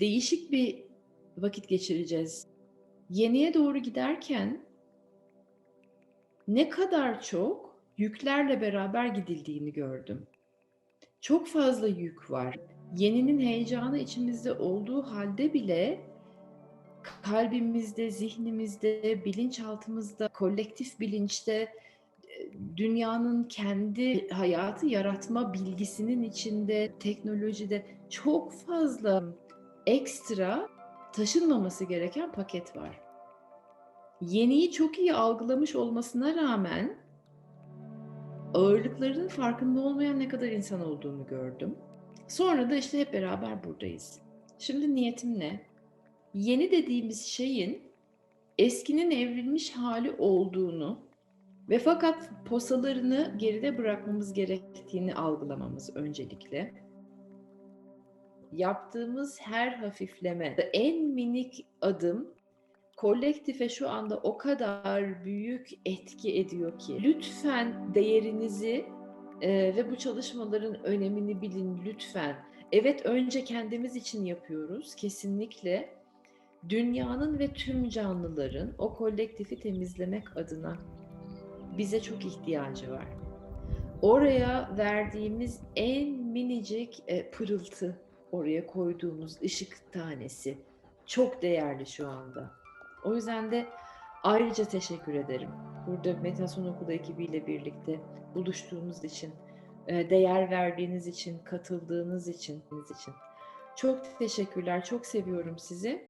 değişik bir vakit geçireceğiz. Yeniye doğru giderken ne kadar çok yüklerle beraber gidildiğini gördüm. Çok fazla yük var. Yeninin heyecanı içimizde olduğu halde bile kalbimizde, zihnimizde, bilinçaltımızda, kolektif bilinçte e, dünyanın kendi hayatı yaratma bilgisinin içinde, teknolojide çok fazla ekstra taşınmaması gereken paket var. Yeniyi çok iyi algılamış olmasına rağmen ağırlıklarının farkında olmayan ne kadar insan olduğunu gördüm. Sonra da işte hep beraber buradayız. Şimdi niyetim ne? Yeni dediğimiz şeyin eskinin evrilmiş hali olduğunu ve fakat posalarını geride bırakmamız gerektiğini algılamamız öncelikle. Yaptığımız her hafifleme, en minik adım kolektife şu anda o kadar büyük etki ediyor ki lütfen değerinizi e, ve bu çalışmaların önemini bilin lütfen. Evet önce kendimiz için yapıyoruz kesinlikle. Dünyanın ve tüm canlıların o kolektifi temizlemek adına bize çok ihtiyacı var. Oraya verdiğimiz en minicik e, pırıltı, oraya koyduğumuz ışık tanesi çok değerli şu anda. O yüzden de ayrıca teşekkür ederim. Burada Meditasyon Okulu ekibiyle birlikte buluştuğumuz için, e, değer verdiğiniz için, katıldığınız için, için. Çok teşekkürler, çok seviyorum sizi.